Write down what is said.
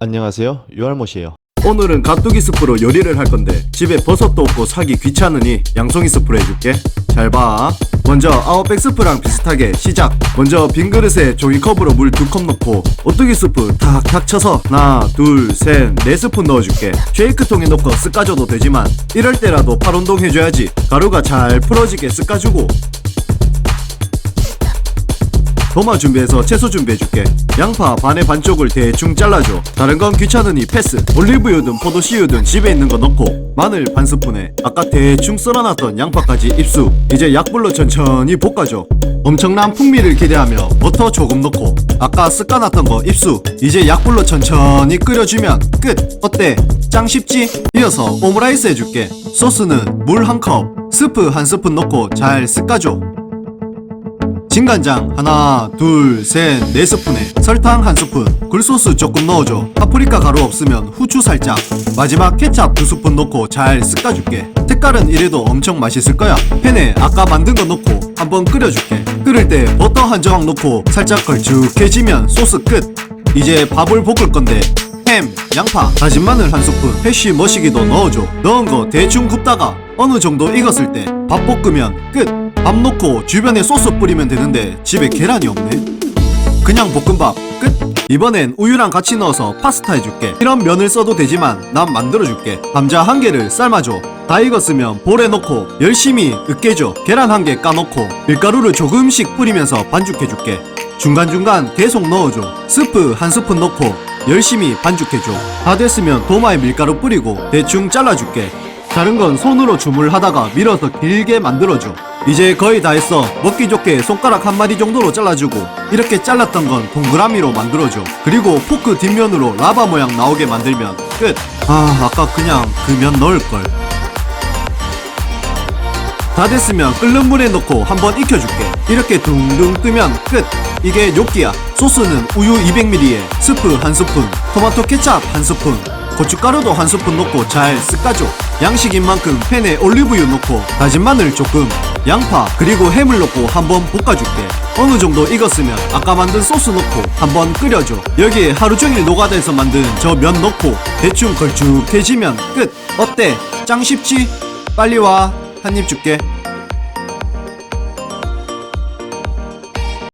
안녕하세요. 유알못이에요. 오늘은 가뚜기 스프로 요리를 할 건데 집에 버섯도 없고 사기 귀찮으니 양송이 스프로 해줄게. 잘 봐. 먼저 아웃백 스프랑 비슷하게 시작. 먼저 빈 그릇에 종이컵으로 물 두 컵 넣고 오뚜기 스프 탁탁 쳐서 하나 둘셋네 스푼 넣어줄게. 쉐이크통에 넣고 쓱까줘도 되지만 이럴 때라도 팔 운동 해줘야지. 가루가 잘 풀어지게 쓱까주고 도마 준비해서 채소 준비해줄게. 양파 반의 반쪽을 대충 잘라줘. 다른 건 귀찮으니 패스. 올리브유든 포도씨유든 집에 있는 거 넣고 마늘 반 스푼에 아까 대충 썰어놨던 양파까지 입수. 이제 약불로 천천히 볶아줘. 엄청난 풍미를 기대하며 버터 조금 넣고 아까 쓱까놨던 거 입수. 이제 약불로 천천히 끓여주면 끝. 어때? 짱 쉽지? 이어서 오므라이스 해줄게. 소스는 물 한 컵. 스프 한 스푼 넣고 잘 쓱까줘 진간장 하나 둘셋네 스푼에 설탕 한 스푼 굴소스 조금 넣어줘. 파프리카 가루 없으면 후추 살짝. 마지막 케찹 두 스푼 넣고 잘 섞어줄게. 색깔은 이래도 엄청 맛있을 거야. 팬에 아까 만든 거 넣고 한번 끓여줄게. 끓을 때 버터 한 조각 넣고 살짝 걸쭉해지면 소스 끝. 이제 밥을 볶을 건데 햄, 양파, 다진 마늘 한 스푼, 해쉬 머시기도 넣어줘. 넣은 거 대충 굽다가 어느 정도 익었을 때 밥 볶으면 끝. 밥 넣고 주변에 소스 뿌리면 되는데 집에 계란이 없네. 그냥 볶음밥 끝. 이번엔 우유랑 같이 넣어서 파스타 해줄게. 이런 면을 써도 되지만 난 만들어줄게. 감자 한 개를 삶아줘. 다 익었으면 볼에 넣고 열심히 으깨줘. 계란 한 개 까놓고 밀가루를 조금씩 뿌리면서 반죽해줄게. 중간중간 계속 넣어줘. 스프 한 스푼 넣고 열심히 반죽해줘. 다 됐으면 도마에 밀가루 뿌리고 대충 잘라줄게. 다른 건 손으로 주물하다가 밀어서 길게 만들어줘. 이제 거의 다 했어. 먹기 좋게 손가락 한 마디 정도로 잘라주고 이렇게 잘랐던 건 동그라미로 만들어줘. 그리고 포크 뒷면으로 라바 모양 나오게 만들면 끝. 아 아까 그냥 그 면 넣을걸. 다 됐으면 끓는 물에 넣고 한번 익혀줄게. 이렇게 둥둥 뜨면 끝. 이게 뇨끼야. 소스는 우유 200ml에 스프 한 스푼, 토마토 케찹 한 스푼, 고춧가루도 한 스푼 넣고 잘 쓱까줘. 양식인 만큼 팬에 올리브유 넣고 다진 마늘 조금, 양파 그리고 햄을 넣고 한번 볶아줄게. 어느 정도 익었으면 아까 만든 소스 넣고 한번 끓여줘. 여기에 하루 종일 노가다에서 만든 저 면 넣고 대충 걸쭉해지면 끝. 어때? 짱 쉽지? 빨리 와. 한 입 줄게.